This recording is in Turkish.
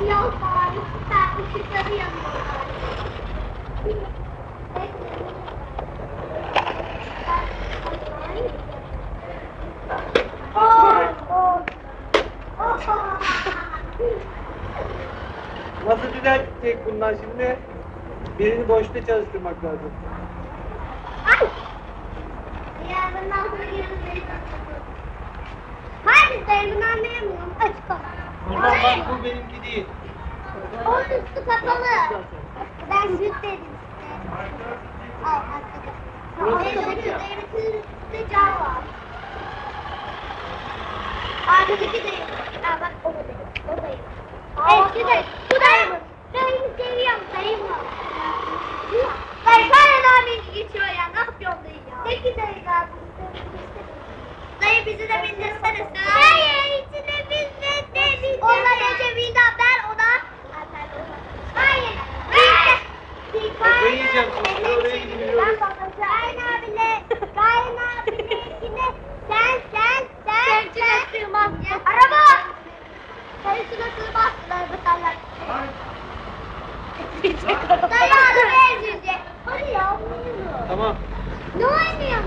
Yol faresi, sen ışıkları. Nasıl düzeltecek bundan şimdi? Birini boşta çalıştırmak lazım. Ay! Ya bundan sonra yürümeyi Hayır, ben bunu anlayamıyorum. Açık olan. Buradan bak bu benimki değil. Onun üstü kapalı. Ben süt dedim size. Al hakikaten. Burası Benim kapalı ya. üstünde cam var. Arkadaki de bak o da değil. O da yok. Eski de. Bu da. Dayımı seviyorum dayımı. Dayı bana abini geçiyor ya. Ne yapıyorsun dayı ya? Peki dayı. Dayı bizi de bindirsene sen. してから。